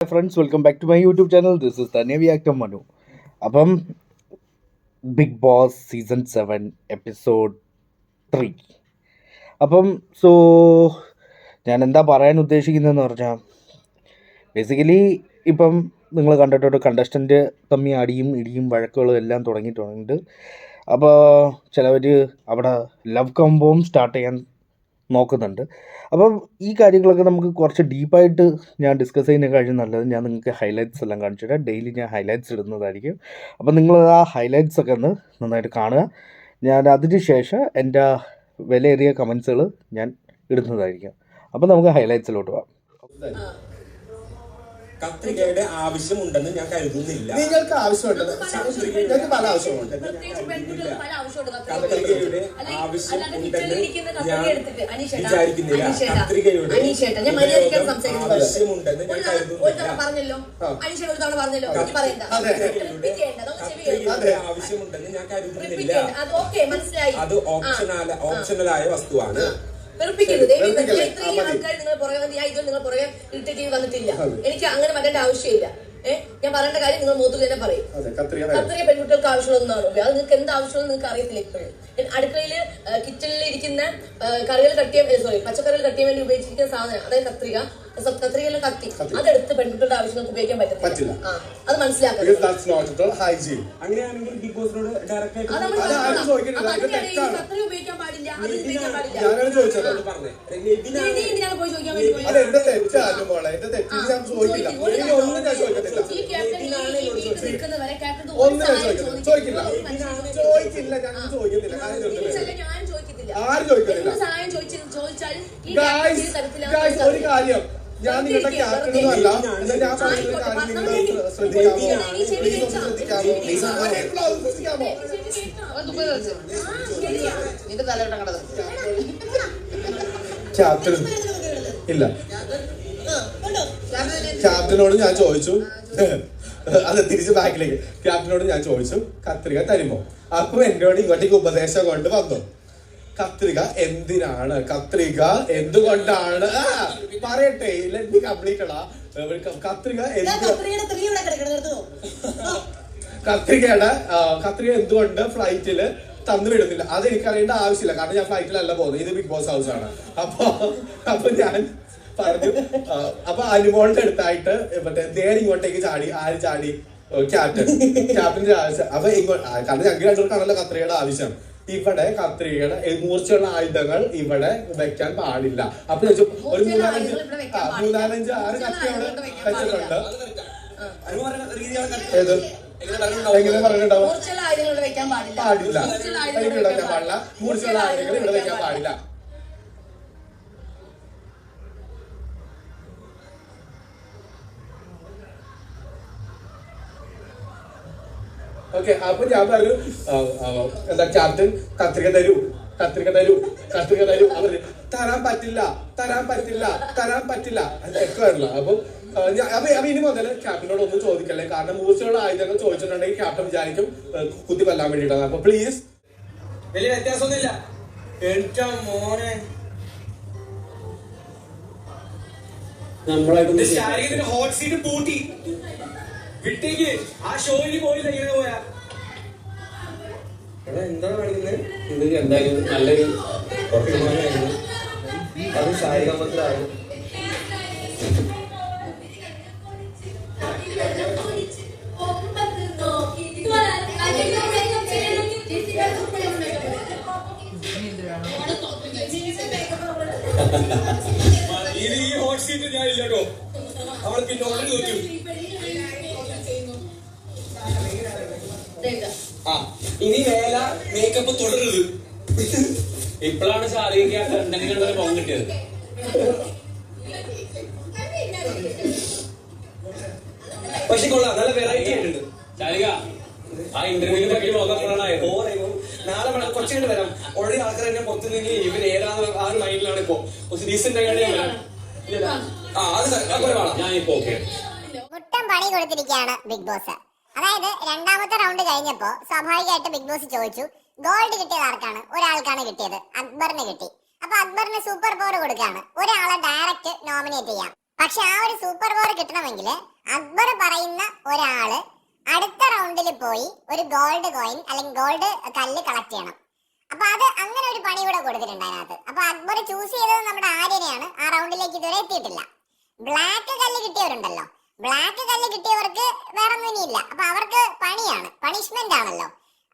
Friends welcome back to my YouTube channel this is തന്നെ ആക്ടം മനു അപ്പം Big Boss season seven episode three അപ്പം so ഞാൻ എന്താ പറയാൻ ഉദ്ദേശിക്കുന്നതെന്ന് പറഞ്ഞാൽ ബേസിക്കലി ഇപ്പം നിങ്ങൾ കണ്ടിട്ടുണ്ട് കണ്ടസ്റ്റന്റ് തമ്മി അടിയും ഇടിയും വഴക്കുകളും എല്ലാം തുടങ്ങിയിട്ടുണ്ട്. അപ്പോൾ ചിലവർ അവിടെ ലവ് കമ്പോം സ്റ്റാർട്ട് ചെയ്യാൻ നോക്കുന്നുണ്ട്. അപ്പം ഈ കാര്യങ്ങളൊക്കെ നമുക്ക് കുറച്ച് ഡീപ്പായിട്ട് ഞാൻ ഡിസ്കസ് ചെയ്യുന്ന ചെയ്യുന്നതിനേക്കാളും നല്ലത് ഞാൻ നിങ്ങൾക്ക് ഹൈലൈറ്റ്സ് എല്ലാം കാണിച്ചു തരാം. ഡെയിലി ഞാൻ ഹൈലൈറ്റ്സ് ഇടുന്നതായിരിക്കും. അപ്പം നിങ്ങൾ ആ ഹൈലൈറ്റ്സ് ഒക്കെ ഒന്ന് നന്നായിട്ട് കാണുക. ഞാൻ അതിന് ശേഷം എന്റെ വിലയേറിയ കമൻസുകൾ ഞാൻ ഇടുന്നതായിരിക്കും. അപ്പം നമുക്ക് ഹൈലൈറ്റ്സിലോട്ട് പോകാം. കത്രികയുടെ ആവശ്യമുണ്ടെന്ന് ഞാൻ കരുതുന്നില്ല. നിങ്ങൾക്ക് ആവശ്യമുണ്ട്. നിങ്ങൾക്ക് പല ആവശ്യമുണ്ട്. കത്രികയുടെ ആവശ്യം ഉണ്ടെന്ന് ഞാൻ വിചാരിക്കുന്നില്ല. കത്രികയുടെ. ആവശ്യമുണ്ടെന്ന് ഞാൻ കരുതുന്നില്ല. കത്രികയുടെ ആവശ്യമുണ്ടെന്ന് ഞാൻ കരുതുന്നില്ല. അത് ഓപ്ഷനാല മനസ്സിലായി. അത് ഓപ്ഷണൽ ഓപ്ഷണലായ വസ്തുവാണ്. വെറുപ്പിക്കരുത്? ഇത്രയും. ആൾക്കാർ നിങ്ങൾ പുറകെ വന്ന് ഞാൻ ഇതും നിങ്ങൾ പുറകെ ഇറിറ്റേറ്റ് വന്നിട്ടില്ല. എനിക്ക് അങ്ങനെ വരേണ്ട ആവശ്യമില്ല. ഏഹ് ഞാൻ പറയേണ്ട കാര്യം നിങ്ങൾ മൂത്തു തന്നെ പറയും. കത്രിയ പെൺകുട്ടികൾക്ക് ആവശ്യമുള്ളതാണ് അത് നിങ്ങൾക്ക് എന്ത് ആവശ്യമുള്ള നിങ്ങൾക്ക് അറിയത്തില്ല ഇപ്പോഴും. അടുക്കളയിൽ കിച്ചണിൽ ഇരിക്കുന്ന കറികൾ കട്ടിയ സോറി പച്ചക്കറികൾ കട്ടിയാൻ വേണ്ടി ഉപയോഗിച്ചിരിക്കുന്ന സാധനം അതായത് കത്രിക. കത്രികയിലെ കത്തി. അതെടുത്ത് പെൺകുട്ടികളുടെ ആവശ്യങ്ങൾക്ക് ഉപയോഗിക്കാൻ പറ്റില്ല. ആ അത് hygiene. അങ്ങനെയാണെങ്കിൽ ബിഗ് ബോസിനോട് ഡയറക്റ്റ് ഉപയോഗിക്കാൻ പാടില്ല അത് ഉപയോഗിക്കാൻ പാടില്ല. ഞാൻ ചോദിക്കത്തില്ല. ആരും ചോദിക്കത്തില്ല. സഹായം ഒരു കാര്യം. ഞാൻ നിങ്ങളുടെ ക്യാപ്റ്റനൊന്നുമല്ല ഞാൻ പറയുന്ന ആയിക്കോട്ടെ, കാര്യം നിങ്ങൾ. ശ്രദ്ധിക്കാമോ? Please ഒന്ന്. ശ്രദ്ധിക്കാമോ? ക്യാപ്റ്റൻ. ഇല്ല. ക്യാപ്റ്റനോട് ഞാൻ ചോദിച്ചു. അത് തിരിച്ച് ബാക്കിലേക്ക്. ക്യാപ്റ്റനോട് ഞാൻ ചോദിച്ചു കത്രിക തരുമോ? അപ്പൊ എന്നോട് ഇങ്ങോട്ടേക്ക് ഉപദേശം കൊണ്ട് വന്നു. കത്രിക എന്തിനാണ്? കത്രിക എന്തുകൊണ്ടാണ്? പറയട്ടെ ലെറ്റ് കംപ്ലീറ്റ് കത്രിക കത്രികയുടെ കത്രിക എന്തുകൊണ്ട് ഫ്ലൈറ്റിൽ തന്നു വിടുന്നില്ല? അത് എനിക്കറിയേണ്ട ആവശ്യമില്ല. കാരണം ഞാൻ ഫ്ലൈറ്റിലല്ല പോകുന്നത്. ഇത് ബിഗ് ബോസ് ഹൗസ് ആണ്. അപ്പൊ അപ്പൊ ഞാൻ പറഞ്ഞു അപ്പൊ അനുമോളുടെ അടുത്തായിട്ട് മറ്റേ നേരെ ഇങ്ങോട്ടേക്ക് ചാടി ആര് ചാടി? ക്യാപ്റ്റൻ. ക്യാപ്റ്റന്റെ ആവശ്യം അപ്പൊ ഇങ്ങോട്ട് കാരണം ഞങ്ങൾക്ക് രണ്ടുപേർക്കാണല്ലോ കത്രികയുടെ ആവശ്യം. ഇവിടെ കത്രികയുടെ മൂർച്ചയുള്ള ആയുധങ്ങൾ ഇവിടെ വെക്കാൻ പാടില്ല. അപ്പൊ ചോദിച്ചു, ഒരു മൂന്നാലഞ്ച്. മൂന്നാലഞ്ച് ആറ് കത്തി അവിടെ വെച്ചിട്ടുണ്ട്. ഏത്? എങ്ങനെ പറഞ്ഞിട്ടുണ്ടാവും? മൂർച്ചയുള്ള ആയുധങ്ങൾ ഇവിടെ വെക്കാൻ പാടില്ല. ഇവിടെ വെക്കാൻ പാടില്ല. മൂർച്ചയുള്ള ആയുധങ്ങൾ ഇവിടെ വെക്കാൻ പാടില്ല. ഓക്കെ അപ്പൊ ഞാൻ പറഞ്ഞു എന്താ ക്യാപ്റ്റൻ കത്രിക തരൂ കത്രിക തരൂ കത്രിക തരൂ. അവർ തരാൻ പറ്റില്ല തരാൻ പറ്റില്ല തരാൻ പറ്റില്ല. ഒക്കെ വരില്ല ഞാൻ അപ്പൊ അപ്പൊ ഇനി മുതൽ ക്യാപ്റ്റനോട് ഒന്നും ചോദിക്കല്ലേ? കാരണം മൂർച്ചയുള്ള ആയുധങ്ങൾ ചോദിച്ചിട്ടുണ്ടെങ്കിൽ ക്യാപ്റ്റൻ വിചാരിക്കും കുത്തി കൊല്ലാൻ വേണ്ടിയിട്ടാണ്. അപ്പൊ പ്ലീസ് വലിയ വ്യത്യാസമൊന്നുമില്ല. എന്റെ മോനെ. ശാരീരികത്തിന് ഹോട്ട് സീറ്റ് പൂട്ടി. വിട്ടേക്ക് ആ ഷോയിൽ പോയില്ല ഇങ്ങനെ പോയാ. എടാ എന്താണ് കാണിക്കുന്നത് ഇത് എന്തായാലും നല്ലൊരു തീരുമാനമായിരുന്നു അത് ശാരീരിക മന്ത്രമാണ് ഇത് ഈ ഹോട്ട് സീറ്റ് ഞാൻ ഇല്ല കേട്ടോ അവൾ പിന്നെ ഓൾറെഡി തോറ്റു ആ ഇനി വേല മേക്കപ്പ് തുടരുത്. ഇപ്പോഴാണ് ശാരീരിക എന്തെങ്കിലും ഒരു മുഖം കിട്ടിയത്. പക്ഷെ കൊള്ളാം നല്ല വെറൈറ്റി ആയിട്ടുണ്ട്. ശാരിക ആ ഇന്റർവ്യൂവിനെ പറ്റി നോക്കാൻ ഓരോ നാളെ വേണം കുറച്ചു കഴിഞ്ഞ് വരാം. ഓൾറെഡി ആൾക്കാർ എന്നെ പുറത്തുനിന്ന് ഇവർ ഏതാണ് ആ ഒരു മൈൻഡിലാണ് ഇപ്പോ. കുറച്ച് ഡീസെന്റ് ആയിട്ട് ഞാൻ വരാം. ആ അത് വേണം ഞാൻ ഇപ്പൊ ഓക്കെ മുട്ടം പണി കൊടുത്തിരിക്കുകയാണ് ബിഗ് ബോസ് അതായത് രണ്ടാമത്തെ റൗണ്ട് കഴിഞ്ഞപ്പോ സ്വാഭാവികമായിട്ട് ബിഗ് ബോസ് ചോദിച്ചു ഗോൾഡ് കിട്ടിയത് ആർക്കാണ്? ഒരാൾക്കാണ് കിട്ടിയത് അക്ബറിന് കിട്ടി. അപ്പൊ അക്ബറിന് സൂപ്പർ പവർ കൊടുക്കുകയാണ്. ഒരാളെ ഡയറക്റ്റ് നോമിനേറ്റ് ചെയ്യാം. പക്ഷെ ആ ഒരു സൂപ്പർ പവർ കിട്ടണമെങ്കിൽ അക്ബർ പറയുന്ന ഒരാൾ അടുത്ത റൗണ്ടിൽ പോയി ഒരു ഗോൾഡ് കോയിൻ അല്ലെങ്കിൽ ഗോൾഡ് കല്ല് കളക്ട് ചെയ്യണം. അപ്പൊ അത് അങ്ങനെ ഒരു പണി ഇവിടെ കൊടുത്തിട്ടുണ്ട് അപ്പൊ അക്ബർ ചൂസ് ചെയ്തത് നമ്മുടെ ആര്യനെയാണ്. ആ റൗണ്ടിലേക്ക് ഇതുവരെ എത്തിയിട്ടില്ല. ബ്ലാക്ക് കല്ല് കിട്ടിയവരുണ്ടല്ലോ. ബ്ലാക്ക് കല്ല് കിട്ടിയവർക്ക് വേറെ ഒന്നുമില്ല അപ്പൊ അവർക്ക് പണിയാണ്. പണിഷ്മെന്റ് ആണല്ലോ.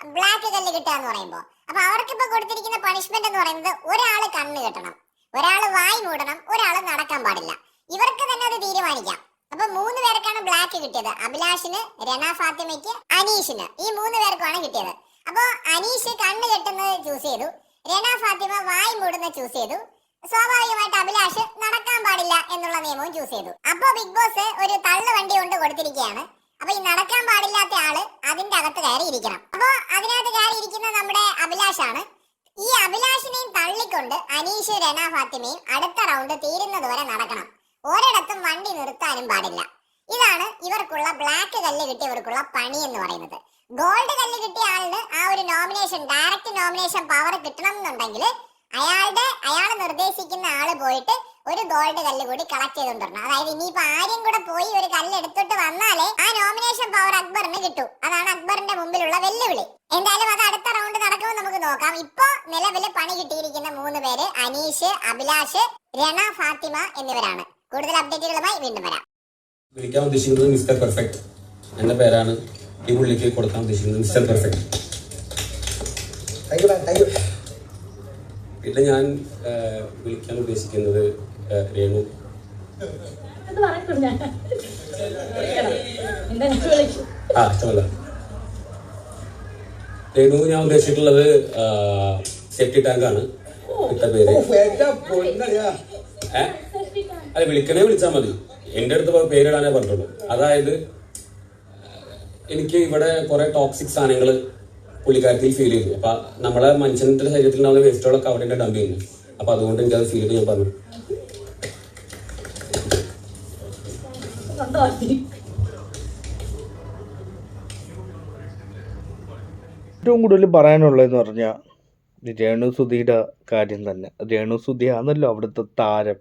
ബ്ലാക്ക് കല്ല് കിട്ടുക എന്ന് പറയുമ്പോൾ അപ്പൊ അവർക്ക് ഇപ്പൊ കൊടുത്തിരിക്കുന്ന പണിഷ്മെന്റ് എന്ന് പറയുന്നത് ഒരാൾ കണ്ണ് കെട്ടണം. ഒരാൾ വായി മൂടണം. ഒരാൾ നടക്കാൻ പാടില്ല. ഇവർക്ക് തന്നെ അത് തീരുമാനിക്കാം. അപ്പൊ മൂന്ന് പേർക്കാണ് ബ്ലാക്ക് കിട്ടിയത്. അഭിലാഷിന് രണ ഫാത്തിമയ്ക്ക് അനീഷിന്. ഈ മൂന്ന് പേർക്കുമാണ് കിട്ടിയത്. അപ്പൊ അനീഷ് കണ്ണ് കെട്ടുന്നത് ചൂസ് ചെയ്തു. രണ ഫാത്തിമ വായി മൂടുന്നത് ചൂസ് ചെയ്തു. സ്വാഭാവികമായിട്ട് അഭിലാഷ് നടക്കാൻ പാടില്ല എന്നുള്ള നിയമവും ചൂസ് ചെയ്തു. അപ്പൊ ബിഗ് ബോസ് ഒരു തള്ളു വണ്ടി കൊണ്ട് കൊടുത്തിരിക്കുകയാണ്. അപ്പൊ ഈ നടക്കാൻ പാടില്ലാത്ത ആൾ അതിന്റെ അകത്ത് കയറി ഇരിക്കണം അപ്പൊ അതിനകത്ത് കയറി ഇരിക്കുന്ന നമ്മുടെ അഭിലാഷാണ്. ഈ അഭിലാഷിനെയും തള്ളിക്കൊണ്ട് അനീഷ് രണ ഫാത്തിമയും അടുത്ത റൗണ്ട് തീരുന്നത് വരെ നടക്കണം. ഒരിടത്തും വണ്ടി നിർത്താനും പാടില്ല. ഇതാണ് ഇവർക്കുള്ള ബ്ലാക്ക് കല്ല് കിട്ടിയവർക്കുള്ള പണി എന്ന് പറയുന്നത്. ഗോൾഡ് കല്ല് കിട്ടിയ ആളിന് ആ ഒരു നോമിനേഷൻ ഡയറക്റ്റ് നോമിനേഷൻ പവർ കിട്ടണം എന്നുണ്ടെങ്കിൽ അയാളുടെ അയാൾ നിർദ്ദേശിക്കുന്ന ആൾ പോയിട്ട് ഒരു ഗോൾഡ് കല്ല് കൂടി കളക്ട് ചെയ്തുകൊണ്ടിരണം അതായത് ഇനിയിപ്പോ ആരും കൂടെ പോയി ഒരു കല്ല് എടുത്തിട്ട് വന്നാലേ ആ നോമിനേഷൻ പവർ അക്ബറിന് കിട്ടൂ. അതാണ് അക്ബറിന്റെ മുമ്പിലുള്ള വെല്ലുവിളി. എന്തായാലും അത് അടുത്ത റൗണ്ട് നടക്കുമ്പോൾ നമുക്ക് നോക്കാം. ഇപ്പൊ നിലവിൽ പണി കിട്ടിയിരിക്കുന്ന മൂന്ന് പേര് അനീഷ് അഭിലാഷ് രണ ഫാത്തിമ എന്നിവരാണ്. കൂടുതൽ അപ്ഡേറ്റുകളുമായി വീണ്ടും വരാം. വിളിക്കാൻ ഉദ്ദേശിക്കുന്നത് മിസ്റ്റർ പെർഫെക്റ്റ് എന്ന പേരാണ്. ഈ പുള്ളിക്ക് കൊടുക്കാൻ ഉദ്ദേശിക്കുന്നത് മിസ്റ്റർ പെർഫെക്റ്റ് പിന്നെ ഞാൻ വിളിക്കാൻ ഉദ്ദേശിക്കുന്നത് രേണു. ആ ഇഷ്ടമല്ല. രേണു ഞാൻ ഉദ്ദേശിച്ചിട്ടുള്ളത് സെഫ്റ്റി ടാങ്ക് ആണ് ഇട്ട പേര്. അല്ല വിളിക്കണേ വിളിച്ചാൽ മതി. എന്റെ അടുത്ത് പോയി പേരിടാനേ പറഞ്ഞിട്ടുള്ളൂ. അതായത് എനിക്ക് ഇവിടെ കുറെ ടോക്സിക് സാധനങ്ങൾ പുള്ളിക്കാരത്തിൽ ഫീൽ ചെയ്തു. അപ്പൊ നമ്മളെ മനുഷ്യന്റെ ശരീരത്തിൽ ഉണ്ടാവുന്ന വേസ്റ്റുകളൊക്കെ അവിടെ ഡംപ് ചെയ്യുന്നു. അപ്പൊ അതുകൊണ്ട് എനിക്ക് അത് ഫീൽ ചെയ്ത് ഞാൻ പറഞ്ഞു. ഏറ്റവും കൂടുതൽ പറയാനുള്ളതെന്ന് പറഞ്ഞാൽ രേണുസുധിയുടെ കാര്യം തന്നെ. രേണുസുധി ആണല്ലോ അവിടുത്തെ താരം.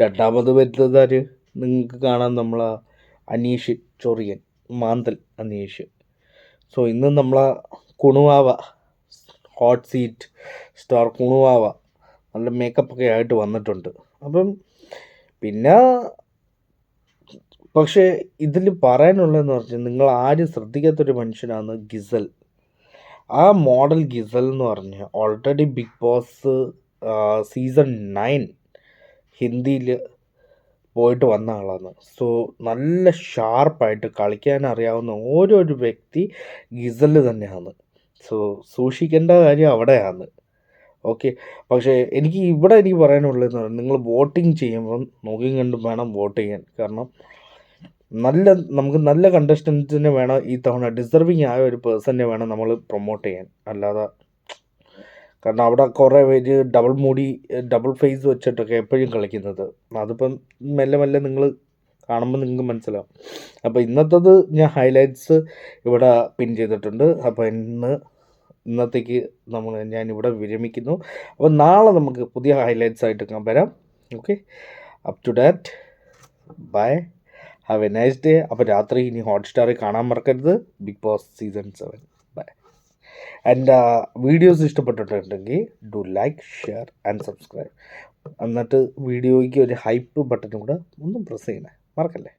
രണ്ടാമത് വരുന്നതാര് നിങ്ങൾക്ക് കാണാം നമ്മളെ അനീഷ് ചൊറിയൻ മാന്തൽ അനീഷ്. സോ ഇന്ന് നമ്മളെ കുണുവാവ ഹോട്ട് സീറ്റ് സ്റ്റാർ കുണുവാവ നല്ല മേക്കപ്പ് ഒക്കെ ആയിട്ട് വന്നിട്ടുണ്ട്. അപ്പം പിന്നെ പക്ഷേ ഇതിൽ പറയാനുള്ളതെന്ന് പറഞ്ഞാൽ നിങ്ങൾ ആരും ശ്രദ്ധിക്കാത്തൊരു മനുഷ്യനാണ് ഗിസൽ. ആ മോഡൽ ഗിസൽ എന്ന് പറഞ്ഞ് already Big Boss season nine ഹിന്ദിയിൽ പോയിട്ട് വന്ന ആളാണ്. സോ നല്ല ഷാർപ്പായിട്ട് കളിക്കാൻ അറിയാവുന്ന ഓരോരു വ്യക്തി ഗിസൽ തന്നെയാണ്. സോ സൂക്ഷിക്കേണ്ട കാര്യം അവിടെയാണ്. ഓക്കെ. പക്ഷേ എനിക്ക് ഇവിടെ എനിക്ക് പറയാനുള്ളതെന്ന് പറഞ്ഞാൽ നിങ്ങൾ വോട്ടിംഗ് ചെയ്യുമ്പം നോക്കി കണ്ടും വേണം വോട്ട് ചെയ്യാൻ. കാരണം നല്ല നമുക്ക് നല്ല കണ്ടസ്റ്റൻസിനെ വേണം ഈ തവണ ഡിസർവിങ് ആയ ഒരു പേഴ്സണിനെ വേണം നമ്മൾ പ്രൊമോട്ട് ചെയ്യാൻ. അല്ലാതെ കാരണം അവിടെ കുറേ പേര് ഡബിൾ മൂടി ഡബിൾ ഫേസ് വെച്ചിട്ടൊക്കെ എപ്പോഴും കളിക്കുന്നത്. അതിപ്പം മെല്ലെ മെല്ലെ നിങ്ങൾ കാണുമ്പോൾ നിങ്ങൾക്ക് മനസ്സിലാവും. അപ്പോൾ ഇന്നത്തത് ഞാൻ ഹൈലൈറ്റ്സ് ഇവിടെ പിൻ ചെയ്തിട്ടുണ്ട്. അപ്പോൾ ഇന്ന് ഇന്നത്തേക്ക് നമ്മൾ ഞാൻ ഇവിടെ വിരമിക്കുന്നു. അപ്പോൾ നാളെ നമുക്ക് പുതിയ ഹൈലൈറ്റ്സ് ആയിട്ട് വരാം. Okay up to date bye have a nice day അപ്പോൾ രാത്രി ഇനി ഹോട്ട്സ്റ്റാറിൽ കാണാൻ മറക്കരുത്. Big Boss season seven bye എന്റെ വീഡിയോസ് ഇഷ്ടപ്പെട്ടിട്ടുണ്ടെങ്കിൽ do like share and subscribe എന്നിട്ട് വീഡിയോയ്ക്ക് ഒരു ഹൈപ്പ് ബട്ടൺ കൂടെ ഒന്നും പ്രസ് ചെയ്യണേ. മറക്കല്ലേ?